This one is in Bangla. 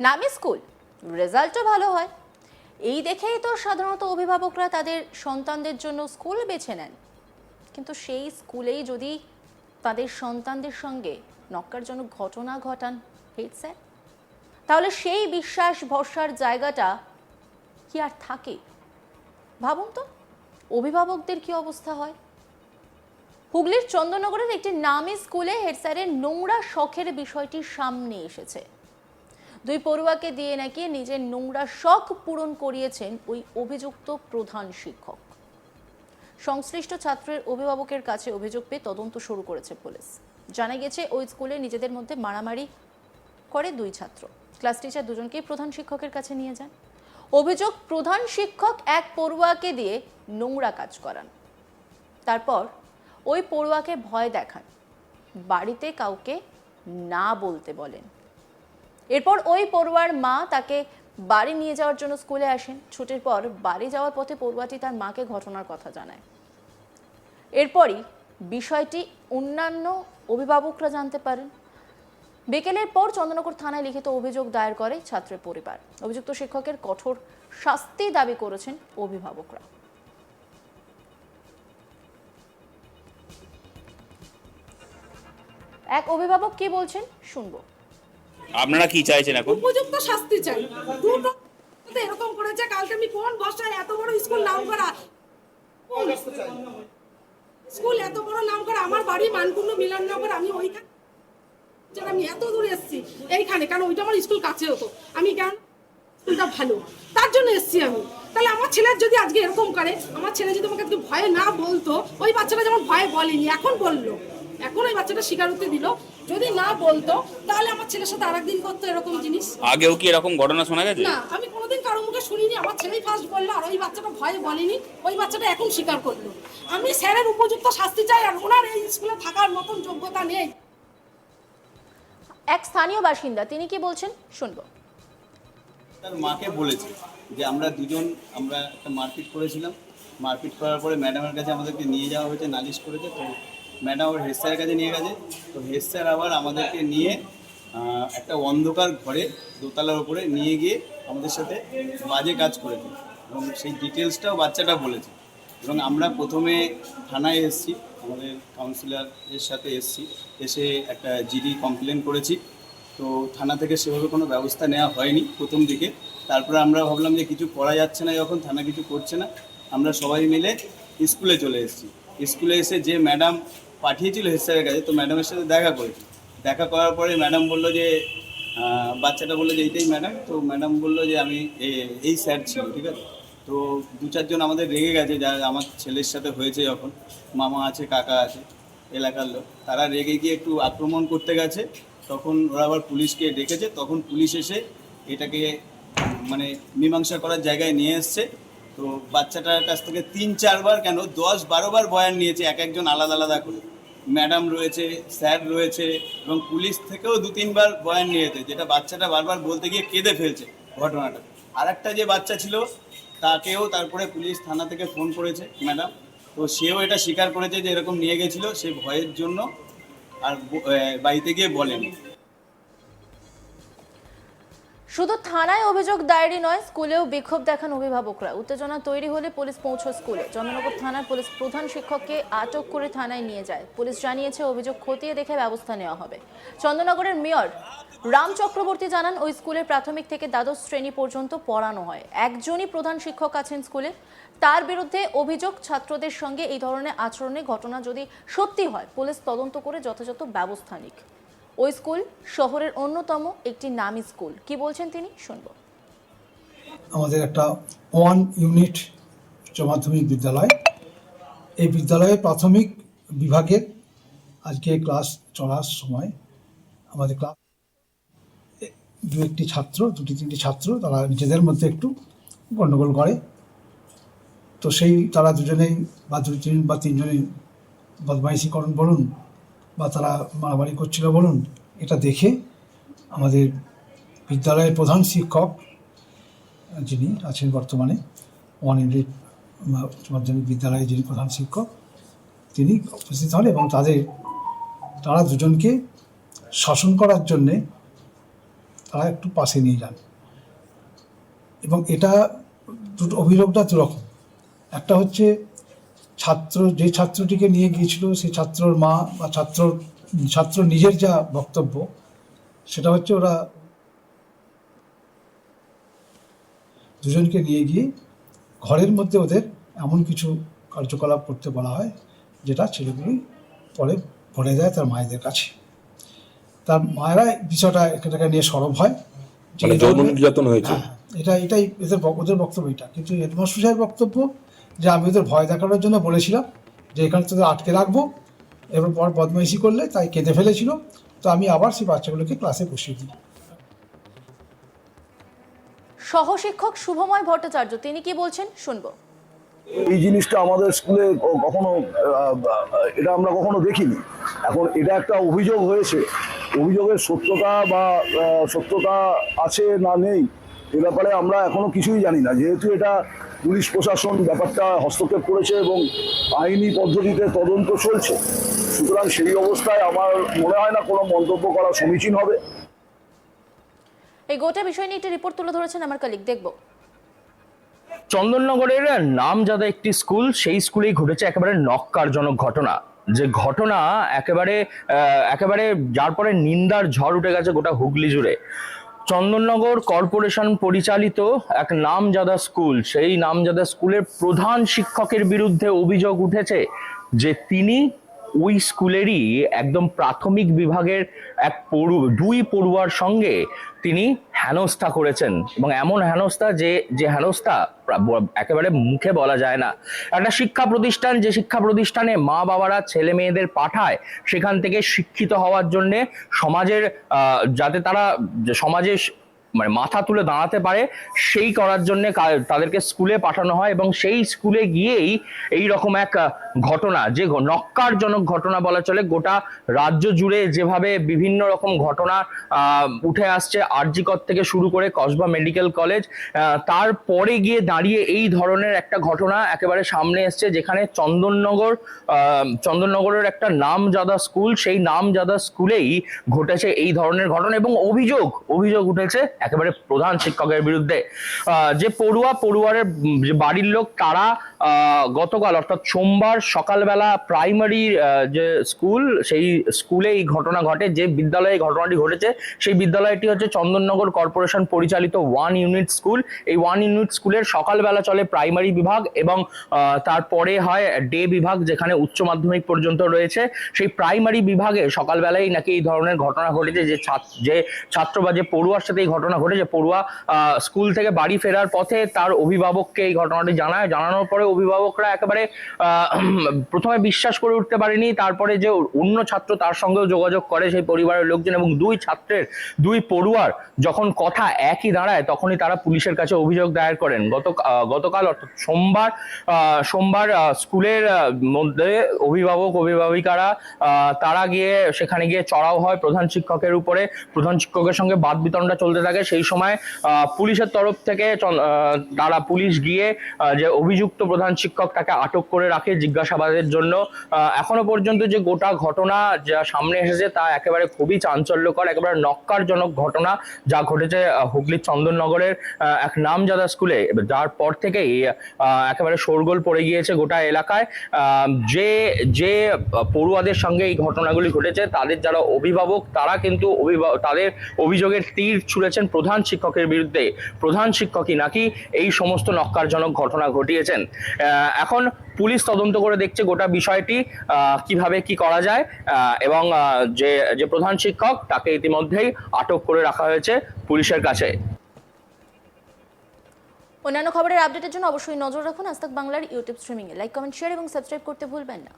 নামে স্কুল রেজাল্টও ভালো হয়। এই দেখেই তো সাধারণত অভিভাবকরা তাদের সন্তানদের জন্য স্কুল বেছে নেন। কিন্তু সেই স্কুলেই যদি তাদের সন্তানদের সঙ্গে নক্কারজনক ঘটনা ঘটান হেড স্যার তাহলে সেই বিশ্বাস ভরসার জায়গাটা কি আর থাকে? ভাবুন তো, অভিভাবকদের কি অবস্থা হয়? হুগলির চন্দননগরের একটি নামী স্কুলে হেড স্যারের নোংরা শখের বিষয়টি সামনে এসেছে। দুই পড়ুয়াকে দিয়ে নাকি নিজের নোংরা শখ পূরণ করিয়েছেন ওই অভিযুক্ত প্রধান শিক্ষক। সংশ্লিষ্ট ছাত্রের অভিভাবকের কাছে অভিযোগ পেয়ে তদন্ত শুরু করেছে পুলিশ। জানা গেছে, ওই স্কুলে নিজেদের মধ্যে মারামারি করে দুই ছাত্র। ক্লাস টিচার দুজনকেই প্রধান শিক্ষকের কাছে নিয়ে যান। অভিযোগ, প্রধান শিক্ষক এক পড়ুয়াকে দিয়ে নোংরা কাজ করান। তারপর ওই পড়ুয়াকে ভয় দেখান। বাড়িতে কাউকে না বলতে বলেন। এরপর ওই পড়ুয়ার মা তাকে বাড়ি নিয়ে যাওয়ার জন্য স্কুলে আসেন। ছুটির পর বাড়ি যাওয়ার পথে পড়ুয়াটি তার মাকে ঘটনার কথা জানায়। এরপরই বিষয়টি অন্যান্য অভিভাবকরা জানতে পারেন। বিকেলের পর চন্দ্রনগর থানায় লিখিত অভিযোগ দায়ের করে ছাত্রের পরিবার। অভিযুক্ত শিক্ষকের কঠোর শাস্তি দাবি করেছেন অভিভাবকরা। এক অভিভাবক কি বলছেন শুনব। আপনারা কি চাইছেন এখন? উপযুক্ত শাস্তি চাই। এরকম করেছে, কালকে আমি কোন বর্ষায় এত বড় স্কুল নাম করা? স্কুল এত বড় নাম করা? আমার বাড়ি মানকুণ্ড মিলননগর, আমি ওইখানে আমি এত দূরে এসেছি, এইখানে, কারণ ওইটা আমার স্কুল কাছে হতো। আমি কেন? স্কুলটা ভালো। তার জন্য এসেছি আমি। তাহলে আমার ছেলের যদি আজকে এরকম করে, আমার ছেলে যদি আমাকে আজকে ভয়ে না বলতো, ওই বাচ্চাটা যেমন ভয়ে বলেনি, এখন বলল। এখন ওই বাচ্চাটা স্বীকারোক্তি দিল। যদি না বলতো তাহলে আমার ছেলের সাথে আরেকদিন করতো এরকম জিনিস। আগেও কি এরকম ঘটনা শোনা গেছে? না আমি কোনোদিন কারও মুখে শুনিনি। আমার ছেলেই ফার্স্ট বলল আর ওই বাচ্চাটা ভয়ে বলেনি। ওই বাচ্চাটা এখন স্বীকার করল। আমি স্যারের উপযুক্ত শাস্তি চাই আর ওনার এই স্কুলে থাকার মতন যোগ্যতা নেই। এক স্থানীয় বাসিন্দা তিনি কি বলছেন? শুনব। তার মাকে বলেছে যে আমরা দুজন আমরা একটা মারপিট করেছিলাম। মারপিট করার পরে ম্যাডামের কাছে আমাদেরকে নিয়ে যাওয়া হয়েছে নালিশ করেছে তো ম্যাডাম ওর হেড স্যারের কাছে নিয়ে গেছে। তো হেড স্যার আবার আমাদেরকে নিয়ে একটা অন্ধকার ঘরে দোতলার উপরে নিয়ে গিয়ে আমাদের সাথে বাজে কাজ করেছে এবং সেই ডিটেলসটাও বাচ্চাটা বলেছে। এবং আমরা প্রথমে থানায় এসেছি, আমাদের কাউন্সিলরের সাথে এসেছি, এসে একটা জিডি কমপ্লেন করেছি। তো থানা থেকে সেভাবে কোনো ব্যবস্থা নেওয়া হয়নি প্রথম দিকে। তারপরে আমরা ভাবলাম যে কিছু করা যাচ্ছে না, যখন থানা কিছু করছে না, আমরা সবাই মিলে স্কুলে চলে এসেছি। স্কুলে এসে যে ম্যাডাম পাঠিয়েছিল হেড স্যারের কাছে, তো ম্যাডামের সাথে দেখা করেছি। দেখা করার পরে ম্যাডাম বলল যে বাচ্চাটা বলল যে এইটাই ম্যাডাম। তো ম্যাডাম বলল যে আমি এই স্যার ছিল, ঠিক আছে? তো দু চারজন আমাদের রেগে গেছে, যা আমার ছেলের সাথে হয়েছে যখন। মামা আছে, কাকা আছে, এলাকার লোক। তারা রেগে গিয়ে একটু আক্রমণ করতে গেছে। তখন ওরা আবার পুলিশকে ডেকেছে। তখন পুলিশ এসে এটাকে মানে মীমাংসা করার জায়গায় নিয়ে এসছে। তো বাচ্চাটার কাছ থেকে তিন, চারবার কেন দশ, বারোবার বয়ান নিয়েছে, এক একজন আলাদা আলাদা করে। ম্যাডাম রয়েছে, স্যার রয়েছে, এবং পুলিশ থেকেও দু, তিনবার বয়ান নিয়েছে, যেটা বাচ্চাটা বারবার বলতে গিয়ে কেঁদে ফেলছে ঘটনাটা। আর একটা যে বাচ্চা ছিল, তাকেও তারপরে পুলিশ থানা থেকে ফোন করেছে, ম্যাডাম। তো সেও এটা স্বীকার করেছে যে এরকম নিয়ে গেছিল, সে ভয়ের জন্য আর বাড়িতে গিয়ে বলেনি। শুধু থানায় অভিযোগ দায়েরই নয়, স্কুলেও বিক্ষোভ দেখান অভিভাবকরা। উত্তেজনা তৈরি হলে পুলিশ পৌঁছ স্কুলে। চন্দ্রনগর থানার পুলিশ প্রধান শিক্ষককে আটক করে থানায় নিয়ে যায়। পুলিশ জানিয়েছে, অভিযোগ খতিয়ে দেখে ব্যবস্থা নেওয়া হবে। চন্দ্রনগরের মেয়র রাম চক্রবর্তী জানান, ওই স্কুলের প্রাথমিক থেকে দ্বাদশ শ্রেণি পর্যন্ত পড়ানো হয়। একজনই প্রধান শিক্ষক আছেন স্কুলে। তার বিরুদ্ধে অভিযোগ ছাত্রদের সঙ্গে এই ধরনের আচরণের ঘটনা যদি সত্যি হয়, পুলিশ তদন্ত করে যথাযথ ব্যবস্থা নিক। ওই স্কুল শহরের অন্যতম একটি নামী স্কুল। কি বলছেন তিনি? শুনব। আমাদের একটা ওয়ান ইউনিট উচ্চ মাধ্যমিক বিদ্যালয়। এই বিদ্যালয়ে প্রাথমিক বিভাগের আজকে ক্লাস চলার সময় আমাদের ক্লাস দু একটি ছাত্র, দুটি তিনটি ছাত্র, তারা নিজেদের মধ্যে একটু গণ্ডগোল করে। তো সেই তারা দুজনেই বা দুজন বা তিনজনেই বদমাইশিকরণ বলুন বা তারা মারামারি করছিল বলুন, এটা দেখে আমাদের বিদ্যালয়ের প্রধান শিক্ষক, যিনি আছেন বর্তমানে, ওয়ান ইউনিট মাধ্যমিক বিদ্যালয়ের যিনি প্রধান শিক্ষক, তিনি উপস্থিত হন এবং তাদের, তারা দুজনকে শাসন করার জন্যে তারা একটু পাশে নিয়ে যান। এবং এটা দুটো অভিযোগটা দুরকম। একটা হচ্ছে ছাত্র যে ছাত্রটিকে নিয়ে গিয়েছিল সেই ছাত্রর মা বা ছাত্র ছাত্র নিজের যা বক্তব্য সেটা হচ্ছে ওরা দুজনকে নিয়ে গিয়ে ঘরের মধ্যে ওদের এমন কিছু কার্যকলাপ করতে বলা হয় যেটা ছেলেগুলি পরে পড়ে যায় তার মায়েদের কাছে। তার মায়েরা বিষয়টা এটাকে নিয়ে সরব হয়। মানে এই যৌন নির্যাতন হয়েছে? হ্যাঁ, এটা এটাই এদের ওদের বক্তব্য এটা। কিন্তু হেডমাস্টার সাহেবের বক্তব্য যে আমি ওদের ভয় দেখানোর জন্য বলেছিলাম যে এখানে তোদের আটকে রাখব এবার পর বদমাইশি করলে তাই কেঁদে ফেলেছিল। তো আমি আবার সেই বাচ্চাগুলোকে ক্লাসে বসিয়ে দিই। সহশিক্ষক শুভময় ভট্টাচার্য তিনি কি বলছেন? শুনব। এই জিনিসটা আমাদের স্কুলে কখনো এটা আমরা কখনো দেখিনি। এখন এটা একটা অভিযোগ হয়েছে। অভিযোগের সত্যতা বা সত্যতা আছে না নেই এ ব্যাপারে আমরা এখনও কিছুই জানি না। যেহেতু এটা পুলিশ প্রশাসন ব্যাপারটা হস্তক্ষেপ করেছে এবং আইনি পদ্ধতিতে তদন্ত চলছে। সুতরাং সেই অবস্থায় আমার মনে হয় না কোনো মন্তব্য করা সমীচীন হবে। এই গোটা বিষয় নিয়ে একটি রিপোর্ট তুলে ধরেছেন আমার কলিগ দেখব। চন্দননগরের নাম নামজাদা একটি স্কুল সেই স্কুলেই ঘটেছে একেবারে নক্কারজনক ঘটনা। যে ঘটনা একেবারে আহ, একেবারে যার পরে নিন্দার ঝড় উঠে গেছে গোটা হুগলি জুড়ে। চন্দননগর কর্পোরেশন পরিচালিত এক নামজাদা স্কুল। সেই নামজাদা স্কুলের প্রধান শিক্ষকের বিরুদ্ধে অভিযোগ উঠেছে যে তিনি ওই স্কুলেরই একদম প্রাথমিক বিভাগের এক পড়ু, দুই পড়ুয়ার সঙ্গে তিনি হেনস্থা করেছেন। এবং এমন হেনস্থা যে যে হেনস্থা একেবারে মুখে বলা যায় না। একটা শিক্ষা প্রতিষ্ঠান, যে শিক্ষা প্রতিষ্ঠানে মা বাবারা ছেলে মেয়েদের পাঠায়, সেখান থেকে শিক্ষিত হওয়ার জন্যে সমাজের যাতে তারা সমাজে মানে মাথা তুলে দাঁড়াতে পারে, সেই করার জন্য তাদেরকে স্কুলে পাঠানো হয় এবং সেই স্কুলে গিয়েই এই রকম এক ঘটনা, যে নক্কারজনক ঘটনা বলা চলে, গোটা রাজ্য জুড়ে যেভাবে বিভিন্ন রকম ঘটনা উঠে আসছে, আরজিকর থেকে শুরু করে কসবা মেডিকেল কলেজ তারপরে গিয়ে দাঁড়িয়ে এই ধরনের একটা ঘটনা একেবারে সামনে এসছে, যেখানে চন্দননগর চন্দননগরের একটা নামজাদা স্কুল সেই নামজাদা স্কুলেই ঘটেছে এই ধরনের ঘটনা এবং অভিযোগ অভিযোগ উঠেছে একেবারে প্রধান শিক্ষকের বিরুদ্ধে যে পড়ুয়া পড়ুয়ারের যে বাড়ির লোক তারা গতকাল অর্থাৎ সোমবার সকালবেলা প্রাইমারি যে স্কুল সেই স্কুলে এই ঘটনা ঘটে, যে বিদ্যালয়ে ঘটনাটি ঘটেছে, সেই বিদ্যালয়টি হচ্ছে চন্দননগর কর্পোরেশন পরিচালিত ওয়ান ইউনিট স্কুল এই ওয়ান ইউনিট স্কুলের সকালবেলা চলে প্রাইমারি বিভাগ এবং তারপরে হয় ডে বিভাগ, যেখানে উচ্চ মাধ্যমিক পর্যন্ত রয়েছে। সেই প্রাইমারি বিভাগে সকালবেলায় নাকি এই ধরনের ঘটনা ঘটেছে, যে ছাত্র যে ছাত্র বা যে পড়ুয়ার সাথে এই ঘটনা ঘটেছে। পড়ুয়া স্কুল থেকে বাড়ি ফেরার পথে তার অভিভাবককে এই ঘটনাটি জানায়। জানানোর পরে অভিভাবকরা একেবারে প্রথমে বিশ্বাস করে উঠতে পারেনি। তারপরে যে অন্য ছাত্র তার সঙ্গেও যোগাযোগ করে সেই পরিবারের লোকজন এবং দুই ছাত্রের, দুই পড়ুয়ার যখন কথা একই দাঁড়ায়, তখনই তারা পুলিশের কাছে অভিযোগ দায়ের করেন। গত গতকাল অর্থাৎ সোমবার সোমবার স্কুলের মধ্যে অভিভাবক, অভিভাবিকারা তারা গিয়ে সেখানে গিয়ে চড়াও হয় প্রধান শিক্ষকের উপরে। প্রধান শিক্ষকের সঙ্গে বাদ বিতণ্ডা চলতে থাকে। সেই সময় পুলিশের তরফ থেকে তারা পুলিশ গিয়ে যে অভিযুক্ত প্রধান শিক্ষক তাকে আটক করে রাখে জিজ্ঞাসাবাদের জন্য। এখনও পর্যন্ত যে গোটা ঘটনা যা সামনে এসেছে তা একেবারে খুবই চাঞ্চল্যকর, একেবারে নক্কারজনক ঘটনা যা ঘটেছে হুগলির চন্দননগরের এক নামজাদা স্কুলে। যার পর থেকেই একেবারে শোরগোল পড়ে গিয়েছে গোটা এলাকায়। যে যে পড়ুয়াদের সঙ্গে এই ঘটনাগুলি ঘটেছে, তাদের যারা অভিভাবক, তারা কিন্তু তাদের অভিযোগের তীর ছুঁড়েছেন প্রধান শিক্ষকের বিরুদ্ধে, প্রধান শিক্ষকই নাকি এই সমস্ত নক্কারজনক ঘটনা ঘটিয়েছেন। এখন পুলিশ তদন্ত করে দেখছে গোটা বিষয়টি কীভাবে কি করা যায় এবং যে যে প্রধান শিক্ষক তাকে ইতিমধ্যেই আটক করে রাখা হয়েছে পুলিশের কাছে। অন্যান্য খবরের আপডেটের জন্য অবশ্যই নজর রাখুন আজ বাংলার ইউটিউব স্ট্রিমিংয়ে। লাইক, কমেন্ট, শেয়ার এবং সাবস্ক্রাইব করতে ভুলবেন না।